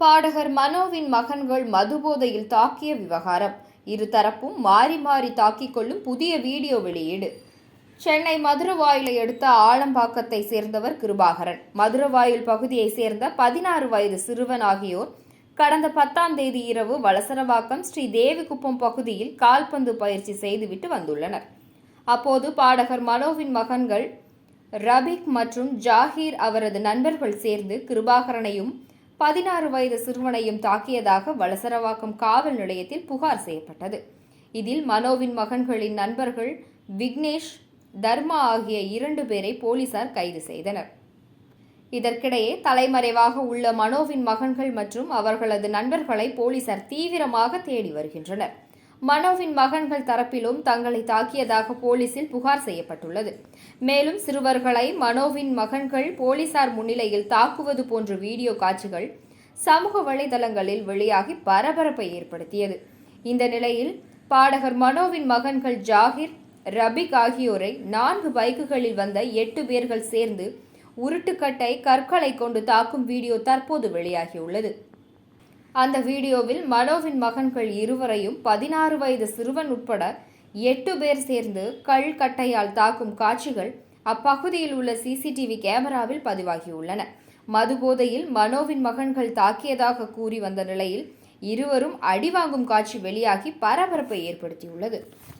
பாடகர் மனோவின் மகன்கள் மதுபோதையில் தாக்கிய விவகாரம். இருதரப்பும் மாறி மாறி தாக்கிக் கொள்ளும் புதிய வீடியோ வெளியீடு. சென்னை மதுரவாயிலை அடுத்த ஆலம்பாக்கத்தை சேர்ந்தவர் கிருபாகரன். மதுரவாயில் பகுதியை சேர்ந்த பதினாறு வயது சிறுவன் ஆகியோர் கடந்த பத்தாம் தேதி இரவு வலசரவாக்கம் ஸ்ரீ தேவிக்குப்பம் பகுதியில் கால்பந்து பயிற்சி செய்துவிட்டு வந்துள்ளனர். அப்போது பாடகர் மனோவின் மகன்கள் ரபிக் மற்றும் ஜாகீர் அவரது நண்பர்கள் சேர்ந்து கிருபாகரனையும் பதினாறு வயது சிறுவனையும் தாக்கியதாக வலசரவாக்கம் காவல் நிலையத்தில் புகார் செய்யப்பட்டது. இதில் மனோவின் மகன்களின் நண்பர்கள் விக்னேஷ் தர்மா ஆகிய இரண்டு பேரை போலீசார் கைது செய்தனர். இதற்கிடையே தலைமறைவாக உள்ள மனோவின் மகன்கள் மற்றும் அவர்களது நண்பர்களை போலீசார் தீவிரமாக தேடி வருகின்றனர். மனோவின் மகன்கள் தரப்பிலும் தங்களை தாக்கியதாக போலீசில் புகார் செய்யப்பட்டுள்ளது. மேலும் சிறுவர்களை மனோவின் மகன்கள் போலீசார் முன்னிலையில் தாக்குவது போன்ற வீடியோ காட்சிகள் சமூக வலைதளங்களில் வெளியாகி பரபரப்பை ஏற்படுத்தியது. இந்த நிலையில் பாடகர் மனோவின் மகன்கள் ஜாகிர் ரபிக் ஆகியோரை நான்கு பைக்குகளில் வந்த எட்டு பேர்கள் சேர்ந்து உருட்டுக்கட்டை கற்களை கொண்டு தாக்கும் வீடியோ தற்போது வெளியாகியுள்ளது. அந்த வீடியோவில் மனோவின் மகன்கள் இருவரையும் பதினாறு வயது சிறுவன் உட்பட எட்டு பேர் சேர்ந்து கள் கட்டையால் தாக்கும் காட்சிகள் அப்பகுதியில் உள்ள சிசிடிவி கேமராவில் பதிவாகியுள்ளன. மதுபோதையில் மனோவின் மகன்கள் தாக்கியதாக கூறி வந்த நிலையில் இருவரும் அடிவாங்கும் காட்சி வெளியாகி பரபரப்பை ஏற்படுத்தியுள்ளது.